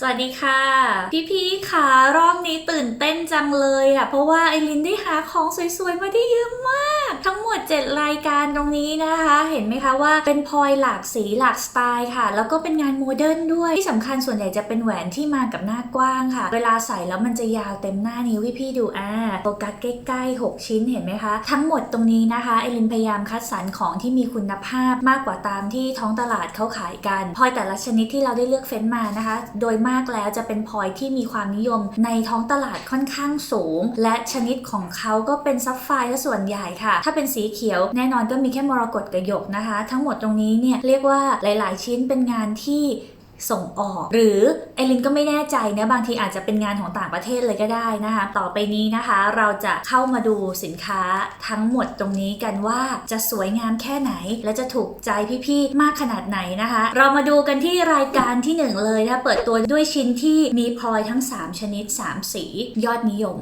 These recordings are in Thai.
สวัสดีค่ะ พี่ๆค่ะรอบนี้ตื่นเต้นจังเลยอะ เพราะว่าไอรินได้หาของสวยๆ มาได้เยอะมาก ทั้งหมด 7 รายการตรงนี้นะคะ เห็นไหมคะว่าเป็นพลอยหลากสีหลากสไตล์ค่ะ แล้วก็เป็นงานโมเดิร์นด้วย ที่สำคัญส่วนใหญ่จะเป็นแหวนที่มากับหน้ากว้างค่ะ เวลาใส่แล้วมันจะยาวเต็มหน้านิ้วพี่ๆดูอ่าโฟกัสใกล้ๆ 6 ชิ้นเห็นไหมคะ ทั้งหมดตรงนี้นะคะไอรินพยายามคัดสรรของที่มีคุณภาพมากกว่าตามที่ท้องตลาดเขาขายกันพลอยแต่ละชนิดที่เราได้เลือกเฟ้นมานะคะ โดยมากแล้วจะเป็นพลอยที่มีความนิยมในท้องตลาดค่อนข้างสูง และชนิดของเขาก็เป็นซับไฟร์ซะส่วนใหญ่ค่ะ ถ้าเป็นสีเขียวแน่นอนก็มีแค่มรกตกระยกนะคะ ทั้งหมดตรงนี้เนี่ยเรียกว่าหลาย ๆ ชิ้นเป็นงานที่ ส่งออก หรือไอรินก็ไม่แน่ใจนะบางทีอาจจะเป็นงานของต่างประเทศเลยก็ได้นะคะ ต่อไปนี้นะคะ เราจะเข้ามาดูสินค้าทั้งหมดตรงนี้กันว่าจะสวยงามแค่ไหน และจะถูกใจพี่ๆมากขนาดไหนนะคะ เรามาดูกันที่รายการที่หนึ่งเลยนะคะเปิดตัวด้วยชิ้นที่มีพลอยทั้ง 3 ชนิด 3 สี ยอดนิยม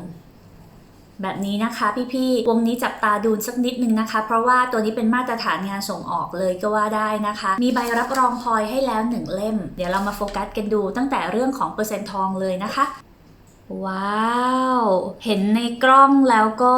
แบบนี้นะคะพี่ๆ วงนี้จับตาดูสักนิดนึงนะคะ เพราะว่าตัวนี้เป็นมาตรฐานงานส่งออกเลยก็ว่าได้นะคะ มีใบรับรองพลอยให้แล้ว 1 เล่ม เดี๋ยวเรามาโฟกัสกันดูตั้งแต่เรื่องของเปอร์เซ็นต์ทองเลยนะคะ ว้าว เห็นในกล้องแล้วก็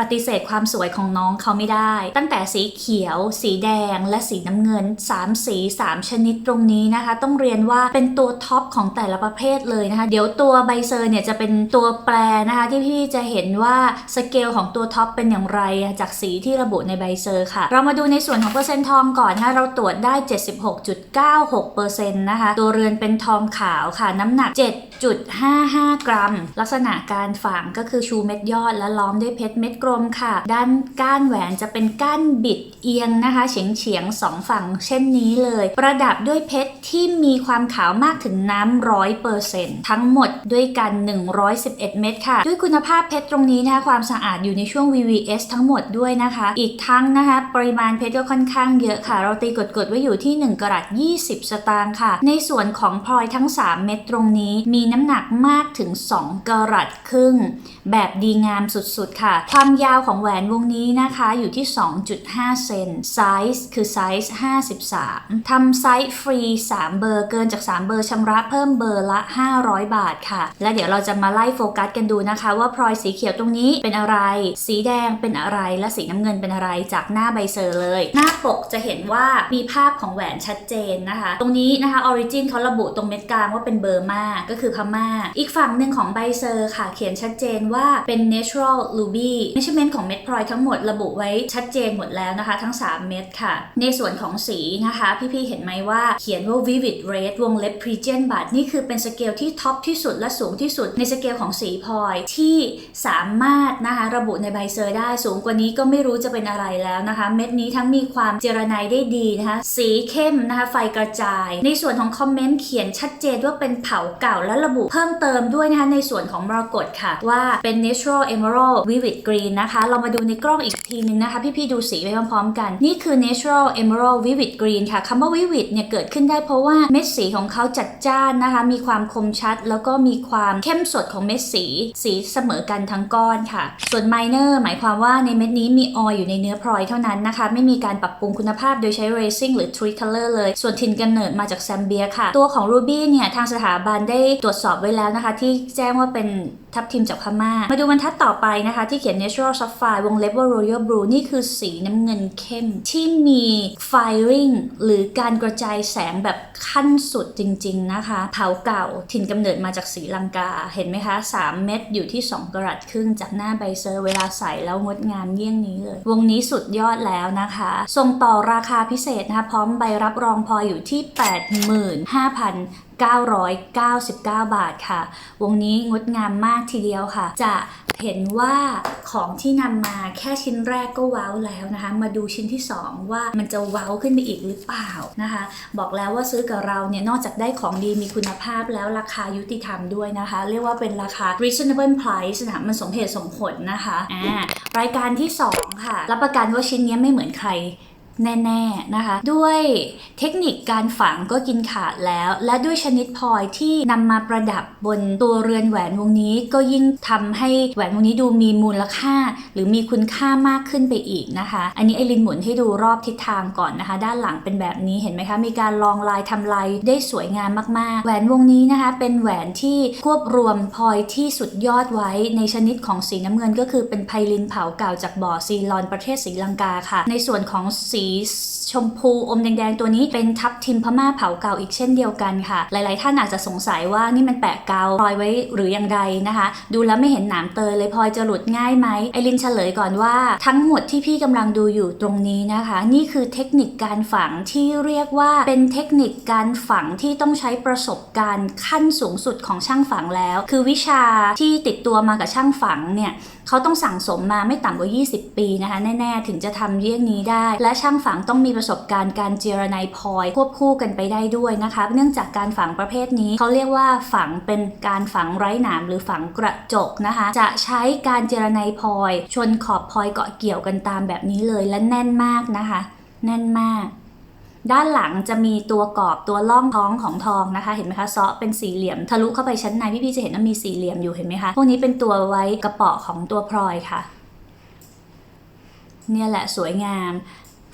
ปฏิเสธความสวยของน้องเขาไม่ได้ ตั้งแต่สีเขียว สีแดง และสีน้ำเงิน 3 สี 3 ชนิดตรงนี้นะคะ ต้องเรียนว่าเป็นตัวท็อปของแต่ละประเภทเลยนะคะ เดี๋ยวตัวใบเซอร์เนี่ยจะเป็นตัวแปรนะคะ ที่พี่จะเห็นว่าสเกลของตัวท็อปเป็นอย่างไรจากสีที่ระบุในใบเซอร์ค่ะ เรามาดูในส่วนของเปอร์เซ็นต์ทองก่อนนะคะเราตรวจได้ 76.96%นะคะ ตัวเรือนเป็นทองขาวค่ะ น้ำหนัก 7.55 กรัม ลักษณะการฝังก็คือชูเม็ดยอดและล้อมด้วยเพชรเม็ดกลมค่ะ ด้านก้านแหวนจะเป็นก้านบิดเอียงนะคะเฉียงเฉียงๆสองฝั่งเช่นนี้เลย ประดับด้วยเพชรที่มีความขาวมากถึงน้ำร้อยเปอร์เซ็นต์ทั้งหมดด้วยกัน 111 เม็ดค่ะ ด้วยคุณภาพเพชรตรงนี้นะคะความสะอาดอยู่ในช่วง VVS ทั้งหมดด้วยนะคะ อีกทั้งนะคะปริมาณเพชรก็ค่อนข้างเยอะค่ะ เราตีกดๆไว้อยู่ที่ 1กรัต20 สตางค์ค่ะ ในส่วนของพลอยทั้ง 3 เม็ดตรงนี้ มีน้ำหนักมากถึง 2กรัตครึ่ง แบบดีงามสุดๆค่ะ ความยาวของแหวนวงนี้นะคะอยู่ที่ 2.5 เซนไซส์คือไซส์53 ทำไซส์ฟรี 3 เบอร์เกินจาก 3 เบอร์ชำระเพิ่มเบอร์ละ 500 บาทค่ะ และเดี๋ยวเราจะมาไล่โฟกัสกันดูนะคะ ว่าพลอยสีเขียวตรงนี้เป็นอะไร สีแดงเป็นอะไรและสีน้ำเงินเป็นอะไรจากหน้าใบเซอร์เลย หน้าปกจะเห็นว่ามีภาพของแหวนชัดเจนนะคะ ตรงนี้นะคะออริจินเขาระบุตรงเม็ดกลางว่าเป็นเบอร์มาก็คือพม่า อีกฝั่งหนึ่งของใบเซอร์ค่ะ เขียนชัดเจนว่าเป็น natural ruby measurement ของเม็ดพลอยทั้งหมดระบุไว้ชัดเจนหมดแล้วนะคะ ทั้ง 3 เม็ดค่ะ ในส่วนของสีนะคะ พี่ๆ เห็นไหมว่าเขียนว่า vivid red วงเล็บ pregen bud นี่คือเป็นสเกลที่ท็อปที่สุดและสูงที่สุดในสเกลของสีพลอยที่สามารถนะคะระบุในใบเซอร์ได้สูงกว่านี้ก็ไม่รู้จะเป็นอะไรแล้วนะคะ เม็ดนี้ทั้งมีความเจรไนได้ดีนะคะ สีเข้มนะคะ ไฟกระจาย ในส่วนของคอมเมนต์เขียนชัดเจนว่าเป็นเผาเก่าและระบุเพิ่มเติมด้วยนะคะในส่วนของมรกตค่ะว่าเป็น natural emerald vivid green นะคะ เรามาดูในกล้องอีกทีนึงนะคะ พี่ๆดูสีไปพร้อมๆกัน นี่คือ natural emerald vivid green ค่ะคำว่า vivid เนี่ยเกิดขึ้นได้เพราะว่าเม็ดสีของเขาจัดจ้านนะคะ มีความคมชัด แล้วก็มีความเข้มสดของเม็ดสี สีเสมอกันทั้งก้อนค่ะ ส่วน minor หมายความว่าในเม็ดนี้มีออยอยู่ในเนื้อพลอยเท่านั้นนะคะ ไม่มีการปรับปรุงคุณภาพโดยใช้ racing หรือ treat color เลย ส่วนถิ่นกำเนิดมาจากแซมเบียค่ะ ตัวของ ruby เนี่ยทางสถาบันได้ตรวจสอบไว้แล้วนะคะ ที่แจ้งว่าเป็นทับทิมจากพม่า มาดูบรรทัดต่อไปนะคะ ที่เขียน natural sapphire วงเล็บว่า royal blue นี่คือสีน้ำเงินเข้ม ที่มี firing หรือการกระจายแสงแบบขั้นสุดจริง ๆ นะคะเผาเก่าถิ่นกำเนิดมาจากสีลังกา เห็นไหมคะ 3 เม็ดอยู่ที่ 2 กรัตครึ่งจากหน้าใบเซอร์เวลาใส่แล้วงดงามเยี่ยงนี้เลย วงนี้สุดยอดแล้วนะคะ ส่งต่อราคาพิเศษนะคะ พร้อมใบรับรองพออยู่ที่ 85,000 999 บาทค่ะ วงนี้งดงามมากทีเดียวค่ะ จะเห็นว่าของที่นำมาแค่ชิ้นแรกก็ว้าวแล้วนะคะ มาดูชิ้นที่ 2 ว่ามันจะว้าวขึ้นไปอีกหรือเปล่านะคะ บอกแล้วว่าซื้อกับเราเนี่ยนอกจากได้ของดีมีคุณภาพแล้วราคายุติธรรมด้วยนะคะ เรียกว่าเป็นราคา reasonable price นะมันสมเหตุสมผลนะคะอ่ารายการที่ 2 ค่ะ รับประกันว่าชิ้นนี้ไม่เหมือนใคร แน่ๆนะคะ ด้วยเทคนิคการฝังก็กินขาดแล้ว และด้วยชนิดพลอยที่นำมาประดับบนตัวเรือนแหวนวงนี้ก็ยิ่งทำให้แหวนวงนี้ดูมีมูลค่า หรือมีคุณค่ามากขึ้นไปอีกนะคะ อันนี้ไอรินหมุนให้ดูรอบทิศทางก่อนนะคะ ด้านหลังเป็นแบบนี้เห็นไหมคะ มีการลองลายทำลายได้สวยงามมากๆ แหวนวงนี้นะคะเป็นแหวนที่ควบรวมพลอยที่สุดยอดไว้ในชนิดของสีน้ำเงินก็คือเป็นไพลินเผาเก่าจากบ่อซีลอนประเทศศรีลังกาค่ะ ในส่วนของสีชมพูอมแดงๆตัวนี้เป็นทับทิมพม่าเผาเก่าอีกเช่นเดียวกันค่ะ หลายๆ ท่านอาจจะสงสัยว่านี่มันแปะกาวพลอยไว้หรืออย่างไรนะคะ ดูแล้วไม่เห็นหนามเตยเลยพลอยจะหลุดง่ายไหมไอรินเฉลยก่อนว่าทั้งหมดที่พี่กำลังดูอยู่ตรงนี้นะคะ นี่คือเทคนิคการฝังที่เรียกว่าเป็นเทคนิคการฝังที่ต้องใช้ประสบการณ์ขั้นสูงสุดของช่างฝังแล้ว คือวิชาที่ติดตัวมากับช่างฝังเนี่ยเขาต้องสั่งสมมาไม่ต่ำกว่า 20 ปีนะคะแน่ๆถึงจะทำเรื่องนี้ได้ และช่างฝังต้องมีประสบการณ์การเจรไนพลอยควบคู่กันไปได้ด้วยนะคะ เนื่องจากการฝังประเภทนี้เขาเรียกว่าฝังเป็นการฝังไร้หนามหรือฝังกระจกนะคะ จะใช้การเจรไนพลอยชนขอบพลอยเกาะเกี่ยวกันตามแบบนี้เลยและแน่นมากนะคะ แน่นมากด้านหลังจะมีตัวกรอบตัวล่องท้องของทองนะคะ เห็นไหมคะเซาะเป็นสี่เหลี่ยม ทะลุเข้าไปชั้นในพี่ๆจะเห็นว่ามีสี่เหลี่ยมอยู่เห็นไหมคะพวกนี้เป็นตัวไว้กระเป๋อของตัวพลอยค่ะ เนี่ยแหละสวยงาม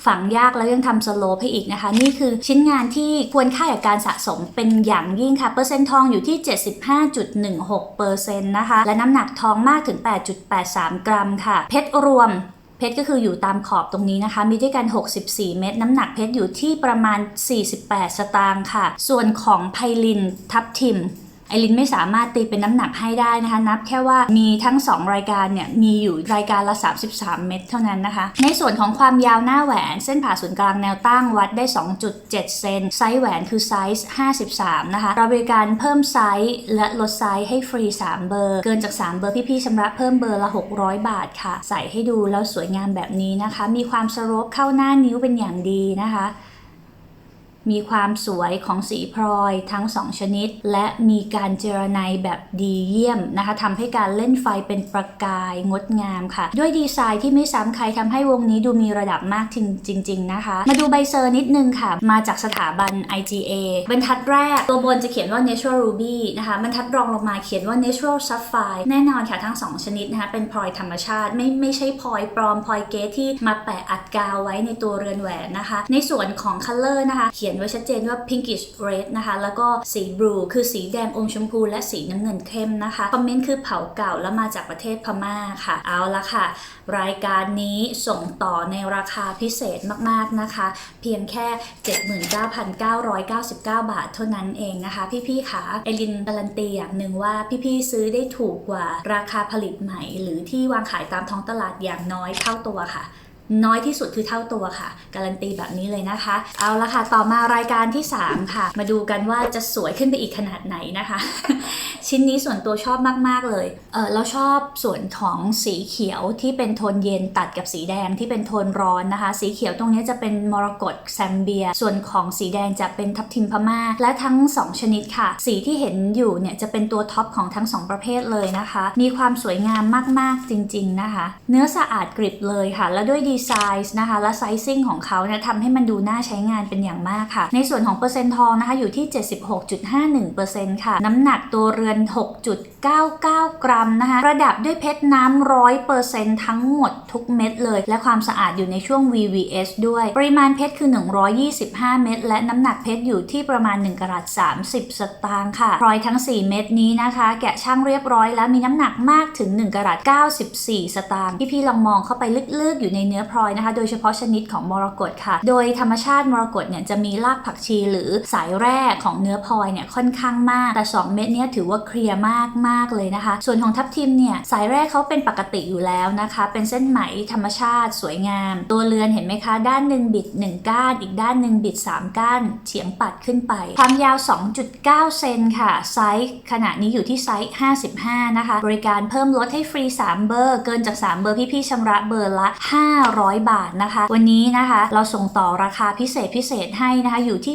ฝังยากแล้วยังทำสโลปให้อีกนะคะ นี่คือชิ้นงานที่ควรค่ากับการสะสมเป็นอย่างยิ่งค่ะ เปอร์เซ็นต์ทองอยู่ที่ 75.16%เปอร์เซ็นนะคะ และน้ำหนักทองมากถึง 8.83 กรัมค่ะ เพชรรวมเพชรก็คืออยู่ตามขอบตรงนี้นะคะ มีด้วยกัน 64 เม็ดน้ำหนักเพชรอยู่ที่ประมาณ 48 สตางค์ค่ะ ส่วนของไพลินทับทิม ไอรินไม่สามารถตีเป็นน้ำหนักให้ได้นะคะ นับแค่ว่ามีทั้ง 2 รายการเนี่ยมีอยู่รายการละ 33 เม็ดเท่านั้นนะคะ ในส่วนของความยาวหน้าแหวน เส้นผ่าศูนย์กลางแนวตั้งวัดได้ 2.7 เซนไซส์แหวนคือไซส์ 53 นะคะเราบริการเพิ่มไซส์และลดไซส์ให้ฟรี 3 เบอร์ เกินจาก 3 เบอร์พี่ๆชำระเพิ่มเบอร์ละ 600 บาทค่ะ ใส่ให้ดูแล้วสวยงามแบบนี้นะคะ มีความสโลปเข้าหน้านิ้วเป็นอย่างดีนะคะ มีความสวยของสีพลอยทั้ง 2 ชนิด และมีการเจรไนแบบดีเยี่ยมนะคะทำให้การเล่นไฟเป็นประกายงดงามค่ะ ด้วยดีไซน์ที่ไม่ซ้ำใครทำให้วงนี้ดูมีระดับมากจริง ๆ นะคะ มาดูใบเซอร์นิดนึงค่ะ มาจากสถาบัน IGA บรรทัดแรก ตัวบนจะเขียนว่า natural ruby นะคะบรรทัดรองลงมาเขียนว่า natural sapphire แน่นอนค่ะทั้ง 2 ชนิดนะคะเป็นพลอยธรรมชาติไม่ไม่ใช่พลอยปลอมพลอยเกสที่มาแปะอัดกาวไว้ในตัวเรือนแหวนนะคะ ในส่วนของ color นะคะเขียนไว้ชัดเจนว่า pinkish red นะคะ แล้วก็สี blue คือสีแดงอมชมพู และสีน้ำเงินเข้มนะคะ คอมเมนต์คือเผาเก่าแล้วมาจากประเทศพม่าค่ะ เอาละค่ะ รายการนี้ส่งต่อในราคาพิเศษมากๆนะคะ เพียงแค่ 79,999 บาทเท่านั้นเองนะคะ พี่ๆค่ะเอลินการันตีอย่างหนึ่งว่าพี่ๆซื้อได้ถูกกว่าราคาผลิตใหม่ หรือที่วางขายตามท้องตลาดอย่างน้อยเท่าตัวค่ะ น้อยที่สุดคือเท่าตัวค่ะ การันตีแบบนี้เลยนะคะ เอาละค่ะ ต่อมารายการที่ 3 ค่ะ มาดูกันว่าจะสวยขึ้นไปอีกขนาดไหนนะคะ ชิ้นนี้ส่วนตัวชอบมาก ๆ เลย เออเราชอบส่วนของสีเขียวที่เป็นโทนเย็นตัดกับสีแดงที่เป็นโทนร้อนนะคะ สีเขียวตรงนี้จะเป็นมรกตแซมเบีย ส่วนของสีแดงจะเป็นทับทิมพม่า และทั้ง 2 ชนิดค่ะ สีที่เห็นอยู่เนี่ยจะเป็นตัวท็อปของทั้ง 2 ประเภทเลยนะคะ มีความสวยงามมากๆจริง ๆ นะคะ เนื้อสะอาดกริบเลยค่ะ และด้วยดีไซน์นะคะและไซซิ่งของเขาเนี่ยทำให้มันดูน่าใช้งานเป็นอย่างมากค่ะ ในส่วนของเปอร์เซ็นต์ทองนะคะอยู่ที่ 76.51%ค่ะ น้ำหนักตัวเรือน 6.99 กรัมนะคะประดับด้วยเพชรน้ำร้อยเปอร์เซ็นต์ทั้งหมดทุกเม็ดเลย และความสะอาดอยู่ในช่วง VVS ด้วย ปริมาณเพชรคือ 125 เม็ดและน้ำหนักเพชรอยู่ที่ประมาณ 1กะรัต30 สตางค์ค่ะพลอยทั้ง 4 เม็ดนี้นะคะ แกะช่างเรียบร้อยแล้วมีน้ำหนักมากถึง1กะรัต94 สตางค์พี่ๆลองมองเข้าไปลึกๆอยู่ในเนื้อพลอยนะคะ โดยเฉพาะชนิดของมรกตค่ะ โดยธรรมชาติมรกตเนี่ยจะมีรากผักชีหรือสายแร่ของเนื้อพลอยเนี่ยค่อนข้างมาก แต่ 2 เม็ดเนี้ยถือว่าเคลียร์มากมากเลยนะคะ ส่วนของทับทิมเนี่ยสายแร่เขาเป็นปกติอยู่แล้วนะคะ เป็นเส้นไหมธรรมชาติสวยงาม ตัวเรือนเห็นไหมคะ ด้านหนึ่งบิด 1 ก้าน อีกด้านหนึ่งบิด 3 ก้านเฉียงปัดขึ้นไป ความยาว 2.9 เซนค่ะ ไซส์ขณะนี้อยู่ที่ไซส์ 55 นะคะ บริการเพิ่มลดให้ฟรี 3 เบอร์ เกินจาก 3 เบอร์พี่ๆชำระเบอร์ละ500 บาทนะคะ วันนี้นะคะ เราส่งต่อราคาพิเศษพิเศษให้นะคะ อยู่ที่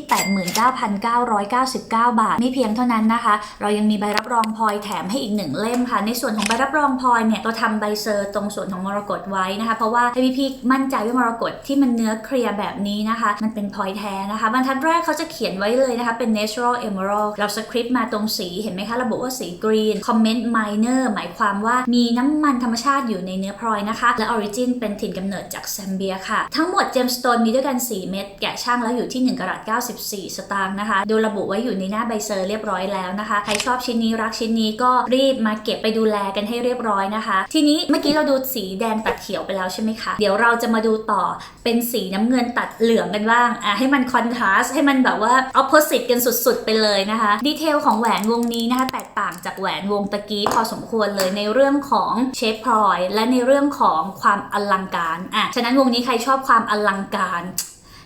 89,999 บาท ไม่เพียงเท่านั้นนะคะ เรายังมีใบรับรองพลอยแถมให้อีกหนึ่งเล่มค่ะ ในส่วนของใบรับรองพลอยเนี่ยเราทำใบเซอร์ตรงส่วนของมรกตไว้นะคะ เพราะว่าให้พี่ๆมั่นใจว่ามรกตที่มันเนื้อเคลียร์แบบนี้นะคะ มันเป็นพลอยแท้นะคะ บรรทัดแรกเขาจะเขียนไว้เลยนะคะ เป็น natural emerald เราสคริปต์มาตรงสีเห็นไหมคะ ระบุว่าสี green comment minor หมายความว่ามีน้ำมันธรรมชาติอยู่ในเนื้อพลอยนะคะ และ origin เป็นถิ่นกำเนิดจากแซมเบียค่ะ ทั้งหมดเจมสโตนมีด้วยกัน 4 เม็ดแกะช่างแล้วอยู่ที่1กรัต94 สตางค์นะคะ ดูระบุไว้อยู่ในหน้าใบเซอร์เรียบร้อยแล้วนะคะ ใครชอบชิ้นนี้รักชิ้นนี้ก็รีบมาเก็บไปดูแลกันให้เรียบร้อยนะคะ ทีนี้เมื่อกี้เราดูสีแดงตัดเขียวไปแล้วใช่ไหมคะ เดี๋ยวเราจะมาดูต่อเป็นสีน้ำเงินตัดเหลืองกันบ้างอะให้มันคอนทราสต์ให้มันแบบว่า opposite กันสุดๆ ไปเลยนะคะ ดีเทลของแหวนวงนี้นะคะ แตกต่างจากแหวนวงตะกี้พอสมควรเลยในเรื่องของเชฟพลอย และในเรื่องของความอลังการอะฉะนั้นวงนี้ใครชอบความอลังการ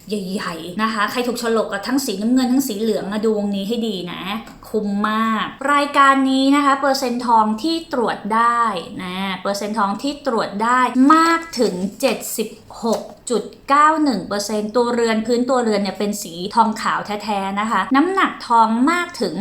ใหญ่ๆนะคะ ใครถูกฉลกกับทั้งสีน้ำเงินทั้งสีเหลืองมาดูวงนี้ให้ดีนะ คุ้มมาก รายการนี้นะคะ เปอร์เซ็นต์ทองที่ตรวจได้นะ เปอร์เซ็นต์ทองที่ตรวจได้มากถึง 6.91%ตัวเรือนพื้นตัวเรือนเนี่ยเป็นสีทองขาวแท้ๆนะคะ น้ำหนักทองมากถึง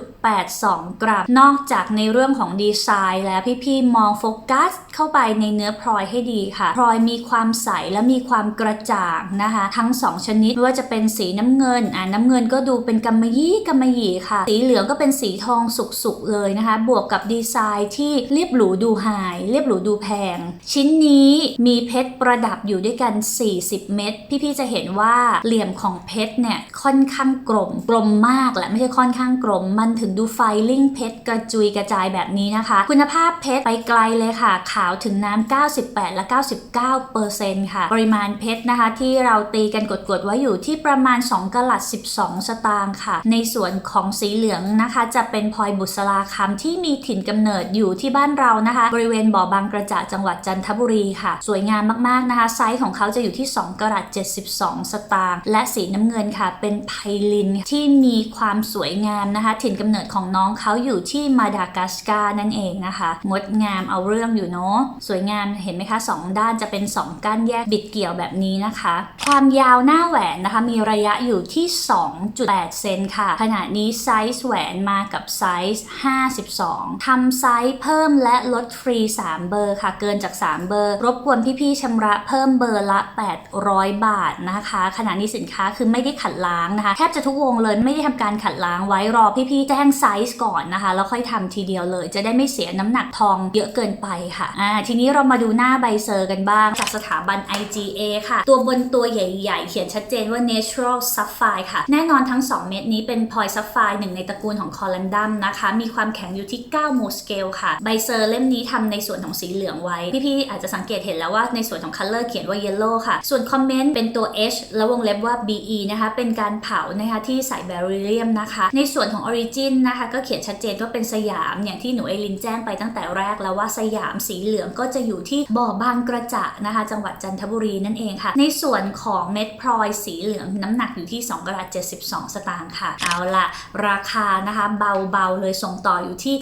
10.82 กรัม นอกจากในเรื่องของดีไซน์แล้วพี่ๆมองโฟกัสเข้าไปในเนื้อพลอยให้ดีค่ะ พลอยมีความใสและมีความกระจ่างนะคะ ทั้ง 2 ชนิดไม่ว่าจะเป็นสีน้ำเงินอ่าน้ำเงินก็ดูเป็นกำมะยี่กำมะหยี่ค่ะ สีเหลืองก็เป็นสีทองสุกๆเลยนะคะ บวกกับดีไซน์ที่เรียบหรูดูไฮเรียบหรูดูแพง ชิ้นนี้มีเพชรประดับอยู่ด้วยกัน 40 เม็ดพี่ๆจะเห็นว่าเหลี่ยมของเพชรเนี่ยค่อนข้างกลมกลมมากแหละไม่ใช่ค่อนข้างกลม มันถึงดูไฟลิ่งเพชรกระจุยกระจายแบบนี้นะคะ คุณภาพเพชรไปไกลเลยค่ะ ขาวถึงน้ำ98 และ 99เปอร์เซ็นต์ค่ะ ปริมาณเพชรนะคะ ที่เราตีกันกดๆไว้อยู่ที่ประมาณ 2กะลัด 12 สตางค์ค่ะ ในส่วนของสีเหลืองนะคะ จะเป็นพลอยบุษราคำที่มีถิ่นกำเนิดอยู่ที่บ้านเรานะคะ บริเวณบ่อบางกระจะจังหวัดจันทบุรีค่ะ สวยงามมากๆนะคะ ไซส์ของเขาจะอยู่ที่ 2กะรัต72 สตางค์และสีน้ำเงินค่ะ เป็นไพลินที่มีความสวยงามนะคะ ถิ่นกำเนิดของน้องเขาอยู่ที่มาดากัสการ์นั่นเองนะคะ งดงามเอาเรื่องอยู่เนาะสวยงามเห็นไหมคะสองด้านจะเป็น 2 ก้านแยกบิดเกี่ยวแบบนี้นะคะ ความยาวหน้าแหวนนะคะ มีระยะอยู่ที่ 2.8 เซนค่ะ ขณะนี้ไซส์แหวนมากับไซส์ 52ทำไซส์เพิ่มและลดฟรี 3 เบอร์ค่ะ เกินจาก 3 เบอร์ รบกวนพี่ๆชำระเพิ่มเบอร์ละ 800 บาทนะคะ ขณะนี้สินค้าคือไม่ได้ขัดล้างนะคะ แทบจะทุกวงเลยไม่ได้ทำการขัดล้างไว้รอพี่ๆแจ้งไซส์ก่อนนะคะ แล้วค่อยทำทีเดียวเลย จะได้ไม่เสียน้ำหนักทองเยอะเกินไปค่ะอ่าทีนี้เรามาดูหน้าใบเซอร์กันบ้าง จากสถาบัน IGA ค่ะ ตัวบนตัวใหญ่ๆ เขียนชัดเจนว่า natural sapphire ค่ะ แน่นอนทั้ง 2 เม็ดนี้เป็นพลอยซัฟไฟร์หนึ่งในตระกูลของคอลันดัมนะคะ มีความแข็งอยู่ที่ 9 โมสเกลค่ะ ใบเซอร์เล่มนี้ทำในส่วนของสีเหลืองไว้ พี่ๆอาจจะสังเกตเห็นแล้วว่าในส่วนของ color เขียนว่า yellow ค่ะ ส่วนคอมเมนต์เป็นตัว H แล้ววงเล็บว่า BE นะคะ เป็นการเผานะคะที่ใส่แบริเลียมนะคะ ในส่วนของ origin นะคะ ก็เขียนชัดเจนว่าเป็นสยามอย่างที่หนูเอลินแจ้งไปตั้งแต่แรกแล้วว่าสยามสีเหลืองก็จะอยู่ที่บ่อบางกระจะนะคะ จังหวัดจันทบุรีนั่นเองค่ะ ในส่วนของเม็ดพลอยสีเหลืองน้ำหนักอยู่ที่2กรัต72 สตางค์ค่ะ เอาละราคานะคะ เบาๆเลยส่งต่ออยู่ที่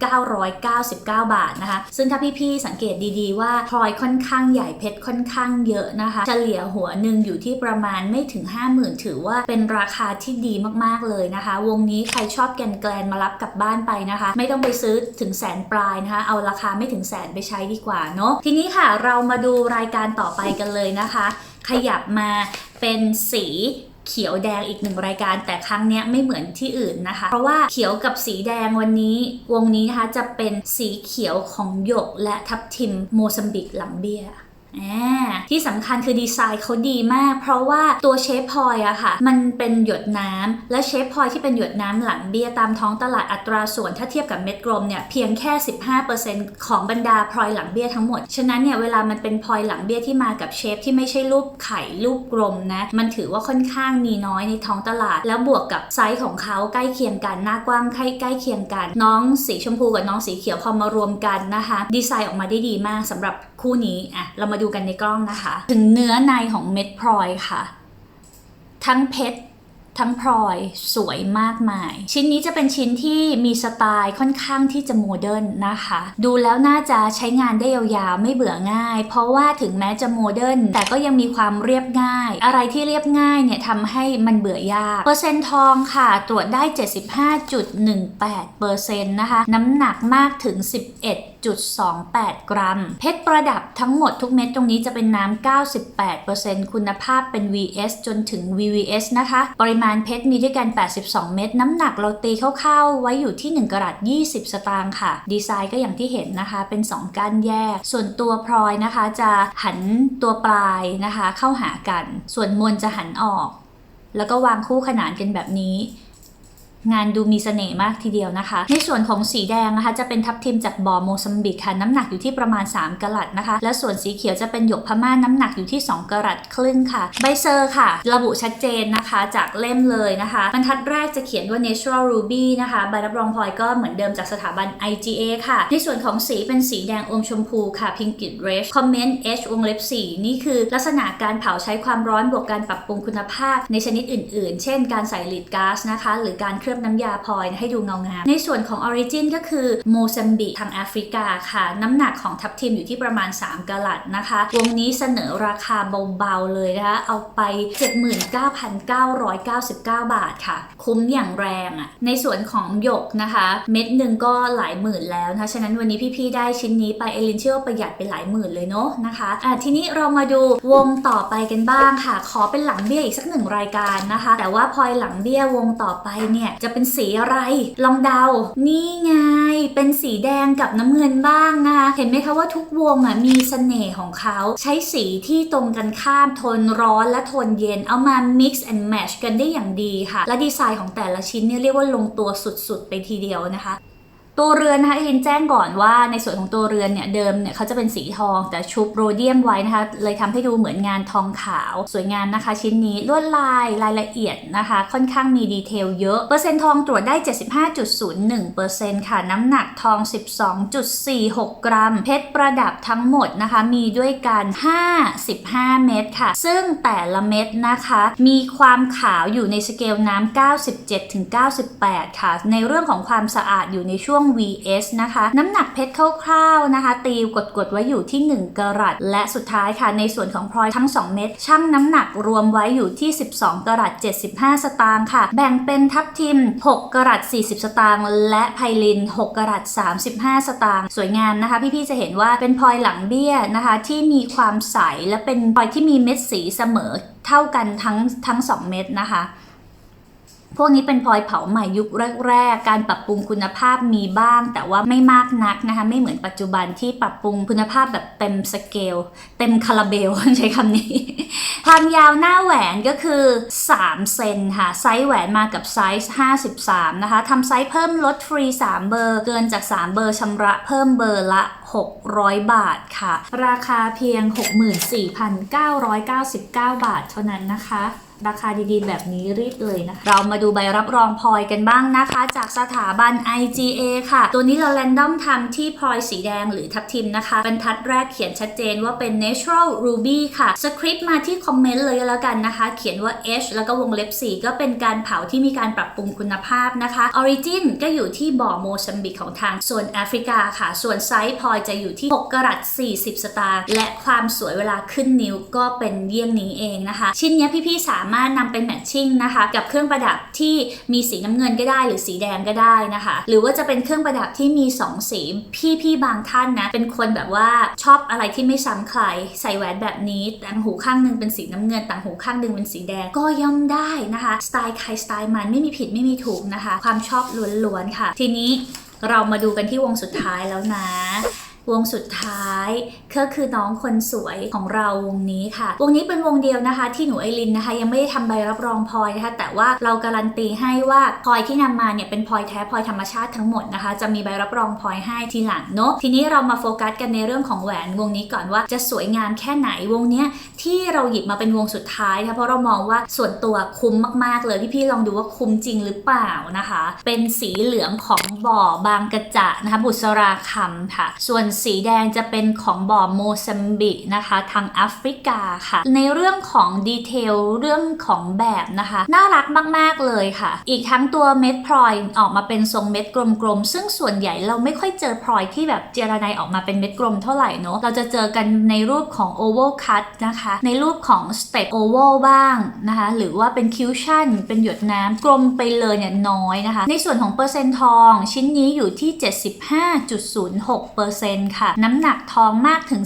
98,999 บาทนะคะ ซึ่งถ้าพี่ๆสังเกตดีๆว่าพลอยค่อนข้างใหญ่เพชรค่อนข้างเยอะนะคะเฉลี่ยหัวหนึ่งอยู่ที่ประมาณไม่ถึง 50,000 ถือว่าเป็นราคาที่ดีมากๆเลยนะคะ วงนี้ใครชอบแกนแกลนมารับกลับบ้านไปนะคะ ไม่ต้องไปซื้อถึงแสนปลายนะคะ เอาราคาไม่ถึงแสนไปใช้ดีกว่าเนาะทีนี้ค่ะเรามาดูรายการต่อไปกันเลยนะคะ ขยับมาเป็นสี เขียวแดงอีกหนึ่งรายการ แต่ครั้งนี้ไม่เหมือนที่อื่นนะคะ เพราะว่าเขียวกับสีแดงวันนี้ วงนี้นะคะจะเป็นสีเขียวของหยกและทับทิมโมซัมบิกหลังเบีย ที่สำคัญคือดีไซน์เขาดีมาก เพราะว่าตัวเชฟพลอยอะค่ะ มันเป็นหยดน้ำและเชฟพลอยที่เป็นหยดน้ำหลังเบียตามท้องตลาดอัตราส่วนถ้าเทียบกับเม็ดกลมเนี่ยเพียงแค่ 15%ของบรรดาพลอยหลังเบียทั้งหมด ฉะนั้นเนี่ยเวลามันเป็นพลอยหลังเบียที่มากับเชฟที่ไม่ใช่รูปไข่รูปกลมนะมันถือว่าค่อนข้างมีน้อยในท้องตลาด แล้วบวกกับไซส์ของเขาใกล้เคียงกันหน้ากว้างใกล้ใกล้เคียงกัน น้องสีชมพูกับน้องสีเขียวพอมารวมกันนะคะ ดีไซน์ออกมาได้ดีมากสำหรับคู่นี้อะเรามาดูกันในกล้องนะคะ ถึงเนื้อในของเม็ดพลอยค่ะ ทั้งเพชรทั้งพลอยสวยมากมาย ชิ้นนี้จะเป็นชิ้นที่มีสไตล์ค่อนข้างที่จะโมเดิร์นนะคะ ดูแล้วน่าจะใช้งานได้ยาวๆ ไม่เบื่อง่าย เพราะว่าถึงแม้จะโมเดิร์นแต่ก็ยังมีความเรียบง่าย อะไรที่เรียบง่ายเนี่ยทำให้มันเบื่อยาก เปอร์เซ็นต์ทองค่ะ ตรวจได้ 75.18%นะคะ น้ำหนักมากถึง 1.28 กรัม เพชรประดับทั้งหมดทุกเม็ดตรงนี้จะเป็นน้ำ 98%คุณภาพเป็น VS จนถึง VVS นะคะ ปริมาณเพชรมีด้วยกัน 82 เม็ดน้ำหนักเราตีคร่าวๆไว้อยู่ที่ 1กรัต20 สตางค์ค่ะ ดีไซน์ก็อย่างที่เห็นนะคะ เป็น 2ก้านแยก ส่วนตัวพลอยนะคะจะหันตัวปลายนะคะ เข้าหากัน ส่วนมวลจะหันออก แล้วก็วางคู่ขนานกันแบบนี้ งานดูมีเสน่ห์มากทีเดียวนะคะ ในส่วนของสีแดงนะคะ จะเป็นทับทิมจากบ่อโมซัมบิกค่ะ น้ำหนักอยู่ที่ประมาณ 3กะรัตนะคะ และส่วนสีเขียวจะเป็นหยกพม่าน้ำหนักอยู่ที่ 2กะรัตครึ่งค่ะ ใบเซอร์ค่ะ ระบุชัดเจนนะคะ จากเล่มเลยนะคะบรรทัดแรกจะเขียนว่า natural ruby นะคะใบรับรองพลอยก็เหมือนเดิมจากสถาบัน IGA ค่ะ ในส่วนของสีเป็นสีแดงอมชมพูค่ะ Pinkit Red Comment H วงเล็บ4นี่คือ ลักษณะการเผาใช้ความร้อนบวกการปรับปรุงคุณภาพ ในชนิดอื่น ๆ เช่น การใส่ลีดก๊าซนะคะ หรือการเคลือบน้ำยาพลอยให้ดูเงางามในส่วนของ Origin ก็คือโมซัมบิกทางแอฟริกาค่ะ น้ำหนักของทับทิมอยู่ที่ประมาณ 3กะลัดนะคะ วงนี้เสนอราคาเบาๆเลยนะคะเอาไป 79,999 บาทค่ะ คุ้มอย่างแรงอะ่ะในส่วนของหยกนะคะ เม็ดหนึ่งก็หลายหมื่นแล้วนะคะฉะนั้นวันนี้พี่ๆได้ชิ้นนี้ไปเอลินเชื่อประหยัดไปหลายหมื่นเลยเนาะนะคะอะทีนี้เรามาดูวงต่อไปกันบ้างค่ะ ขอเป็นหลังเบี้ยอีกสักหนึ่งรายการนะคะ แต่ว่าพลอยหลังเบี้ยวงต่อไปเนี่ยจะเป็นสีอะไร ลองเดา นี่ไง เป็นสีแดงกับน้ำเงินบ้างนะคะเห็นไหมคะว่าทุกวงอะมีเสน่ห์ของเขาใช้สีที่ตรงกันข้ามโทนร้อนและโทนเย็นเอามา mix and match กันได้อย่างดีค่ะ และดีไซน์ของแต่ละชิ้นเนี่ยเรียกว่าลงตัวสุดๆ ไปทีเดียวนะคะ ตัวเรือนนะคะเอ็นแจ้งก่อนว่าในส่วนของตัวเรือนเนี่ยเดิมเนี่ยเขาจะเป็นสีทองแต่ชุบโรเดียมไว้นะคะเลยทำให้ดูเหมือนงานทองขาว สวยงามนะคะ ชิ้นนี้ลวดลายรายละเอียดนะคะ ค่อนข้างมีดีเทลเยอะ เปอร์เซ็นต์ทองตรวจได้ 75.01%ค่ะ น้ำหนักทอง 12.46 กรัม เพชรประดับทั้งหมดนะคะ มีด้วยกัน 55 เม็ดค่ะ ซึ่งแต่ละเม็ดนะคะ มีความขาวอยู่ในสเกลน้ำ97-98 ค่ะ ในเรื่องของความสะอาดอยู่ในช่วง VS นะคะ น้ำหนักเพชรคร่าวๆนะคะ ตีกดๆไว้อยู่ที่ 1กรัตและสุดท้ายค่ะในส่วนของพลอยทั้ง 2 เม็ดชั่งน้ำหนักรวมไว้อยู่ที่ 12กรัต75 สตางค์ค่ะ แบ่งเป็นทับทิม 6กรัต40 สตางค์และไพลิน 6กรัต35 สตางค์สวยงามนะคะ พี่ๆจะเห็นว่าเป็นพลอยหลังเบี้ยนะคะ ที่มีความใสและเป็นพลอยที่มีเม็ดสีเสมอเท่ากันทั้งทั้ง 2 เม็ดนะคะ พวกนี้เป็นพลอยเผาใหม่ยุคแรกๆ การปรับปรุงคุณภาพมีบ้าง แต่ว่าไม่มากนักนะคะ ไม่เหมือนปัจจุบันที่ปรับปรุงคุณภาพแบบเต็มสเกล เต็มคาราเบลใช้คำนี้ ความยาวหน้าแหวนก็คือ 3 เซนค่ะ ไซส์แหวนมากับไซส์ 53 นะคะ ทำไซส์เพิ่มลดฟรี 3 เบอร์ เกินจาก 3 เบอร์ชำระเพิ่มเบอร์ละ 600 บาทค่ะ ราคาเพียง 64,999 บาทเท่านั้นนะคะ ราคาดีๆ แบบนี้รีบเลยนะคะ เรามาดูใบรับรองพลอยกันบ้างนะคะ จากสถาบัน IGA ค่ะ ตัวนี้เราแรนดอมทำที่พลอยสีแดงหรือทับทิมนะคะ บรรทัดแรกเขียนชัดเจนว่าเป็น natural ruby ค่ะ สคริปต์มาที่คอมเมนต์เลยแล้วกันนะคะ เขียนว่า H แล้วก็วงเล็บ4ก็เป็นการเผาที่มีการปรับปรุงคุณภาพนะคะ origin ก็อยู่ที่บ่อโมซัมบิกของทางส่วนแอฟริกาค่ะ ส่วนไซส์พลอยจะอยู่ที่ 6กรัต40 สตางค์และความสวยเวลาขึ้นนิ้วก็เป็นเยี่ยงนี้เองนะคะ ชิ้นนี้พี่ๆสามารถนำไปแมทชิ่งนะคะกับเครื่องประดับที่มีสีน้ำเงินก็ได้ หรือสีแดงก็ได้นะคะ หรือว่าจะเป็นเครื่องประดับที่มี 2 สีพี่ๆบางท่านนะเป็นคนแบบว่าชอบอะไรที่ไม่ซ้ำใครใส่แหวนแบบนี้ต่างหูข้างหนึงเป็นสีน้ำเงินต่างหูข้างหนึงเป็นสีแดงก็ย่อมได้นะคะสไตล์ใครสไตล์มันไม่มีผิดไม่มีถูกนะคะ ความชอบล้วนๆค่ะ ทีนี้เรามาดูกันที่วงสุดท้ายแล้วนะ วงสุดท้ายก็คือน้องคนสวยของเราวงนี้ค่ะ วงนี้เป็นวงเดียวนะคะ ที่หนูไอรินนะคะ ยังไม่ได้ทำใบรับรองพลอยนะคะ แต่ว่าเราการันตีให้ว่าพลอยที่นำมาเนี่ยเป็นพลอยแท้พลอยธรรมชาติทั้งหมดนะคะ จะมีใบรับรองพลอยให้ทีหลังเนาะทีนี้เรามาโฟกัสกันในเรื่องของแหวนวงนี้ก่อนว่าจะสวยงามแค่ไหนวงเนี้ยที่เราหยิบมาเป็นวงสุดท้ายนะเพราะเรามองว่าส่วนตัวคุ้มมากๆเลยพี่ๆลองดูว่าคุ้มจริงหรือเปล่านะคะ เป็นสีเหลืองของบ่อบางกระจะนะคะบุษราคำค่ะส่วนสีแดงจะเป็นของบ่อโมซัมบิกนะคะทางแอฟริกาค่ะ ในเรื่องของดีเทลเรื่องของแบบนะคะ น่ารักมาก ๆ เลยค่ะ อีกทั้งตัวเม็ดพลอยออกมาเป็นทรงเม็ดกลมๆ ซึ่งส่วนใหญ่เราไม่ค่อยเจอพลอยที่แบบเจรไนออกมาเป็นเม็ดกลมเท่าไหร่เนอะเราจะเจอกันในรูปของ oval cut นะคะ ในรูปของ step oval บ้างนะคะ หรือว่าเป็นคิวชั่นเป็นหยดน้ำกลมไปเลยเนี่ยน้อยนะคะ ในส่วนของเปอร์เซ็นต์ทอง ชิ้นนี้อยู่ที่ 75.06%ค่ะ น้ำหนักทองมากถึง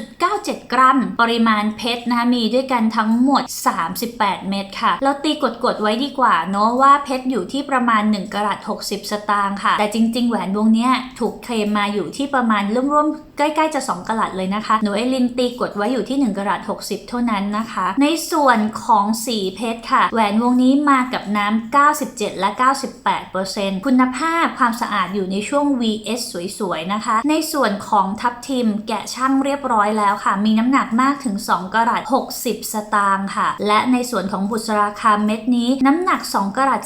12.97 กรัม ปริมาณเพชรนะคะมีด้วยกันทั้งหมด 38 เม็ดค่ะ เราตีกดๆไว้ดีกว่าเนาะว่าเพชรอยู่ที่ประมาณ 1กะรัต60 สตางค์ค่ะ แต่จริง ๆ แหวนวงนี้ถูกเคลมมาอยู่ที่ประมาณร่วมๆ ใกล้ๆจะ 2กะรัตเลยนะคะหนูเอลินตีกดไว้อยู่ที่ 1กะรัต60 เท่านั้นนะคะ ในส่วนของสีเพชรค่ะ แหวนวงนี้มากับน้ำ 97 และ 98%คุณภาพความสะอาดอยู่ในช่วง VS สวยๆนะคะ ในส่วนของทับทิมแกะช่างเรียบร้อยแล้วค่ะ มีน้ำหนักมากถึง 2กะรัต60 สตางค์ค่ะ และในส่วนของบุษราคาเม็ดนี้ น้ำหนัก 2กะรัต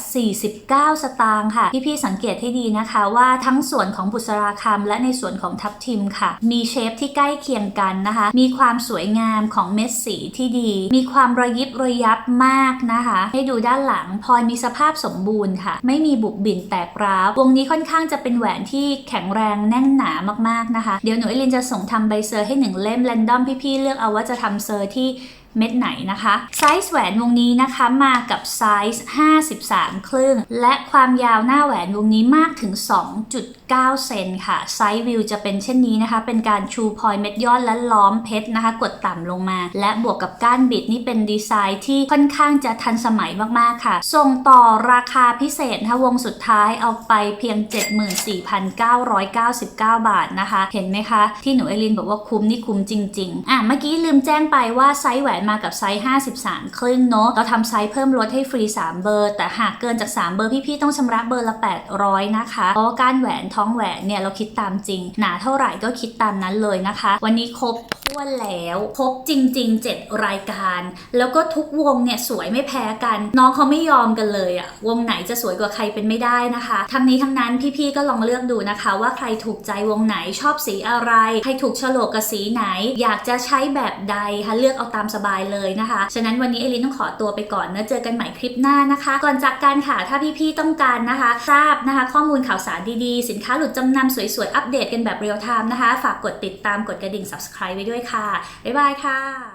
49 สตางค์ค่ะพี่ๆสังเกตให้ดีนะคะว่าทั้งส่วนของบุษราคามและในส่วนของทับทิมค่ะมีเชฟที่ใกล้เคียงกันนะคะ มีความสวยงามของเม็ดสีที่ดี มีความระยิบระยับมากนะคะ ให้ดูด้านหลังพลอยมีสภาพสมบูรณ์ค่ะ ไม่มีบุบบิ่นแตกร้าววงนี้ค่อนข้างจะเป็นแหวนที่แข็งแรงแน่นหนามากๆนะคะ เดี๋ยวหนูเอลินจะส่งทำใบเซอร์ให้หนึ่งเล่มแรนดอมพี่ๆเลือกเอาว่าจะทำเซอร์ที่ เม็ดไหนนะคะไซส์แหวนวงนี้นะคะมากับไซส์53 ครึ่ง และความยาวหน้าแหวนวงนี้มากถึง 2.9 เซนค่ะ ไซส์วิวจะเป็นเช่นนี้นะคะ เป็นการชูพลอยเม็ดยอดและล้อมเพชรนะคะ กดต่ำลงมา และบวกกับก้านบิดนี่เป็นดีไซน์ที่ค่อนข้างจะทันสมัยมากๆค่ะ ส่งต่อราคาพิเศษนะคะวงสุดท้ายเอาไปเพียง 74,999 บาทนะคะ เห็นไหมคะ ที่หนูเอลินบอกว่าคุ้มนี่คุ้มจริง ๆ อะเมื่อกี้ลืมแจ้งไปว่าไซส์แหวนมากับไซส์ 53 ครึ่งเนาะเราทำไซส์เพิ่มลดให้ฟรี 3 เบอร์ แต่หากเกินจาก 3 เบอร์พี่ๆต้องชำระเบอร์ละ 800 นะคะเพราะกานแหวนท้องแหวนเนี่ยเราคิดตามจริง หนาเท่าไหร่ก็คิดตามนั้นเลยนะคะ วันนี้ครบถ้วแล้วครบจริง ๆ 7 รายการ แล้วก็ทุกวงเนี่ยสวยไม่แพ้กัน น้องเขาไม่ยอมกันเลยอะวงไหนจะสวยกว่าใครเป็นไม่ได้นะคะ ทั้งนี้ทั้งนั้นพี่ๆก็ลองเลือกดูนะคะ ว่าใครถูกใจวงไหนชอบสีอะไร ใครถูกโฉลกกับสีไหน อยากจะใช้แบบใดคะเลือกเอาตามสบายเลยนะคะ ฉะนั้นวันนี้เอลินต้องขอตัวไปก่อนนะเจอกันใหม่คลิปหน้านะคะ ก่อนจากการค่ะถ้าพี่ๆต้องการนะคะ ทราบนะคะ ข้อมูลข่าวสารดีๆ สินค้าหลุดจำนำสวยๆ อัปเดตกันแบบเรียลไทม์นะคะ ฝากกดติดตามกดกระดิ่ง subscribe ไว้ด้วยค่ะ บ๊ายบายค่ะ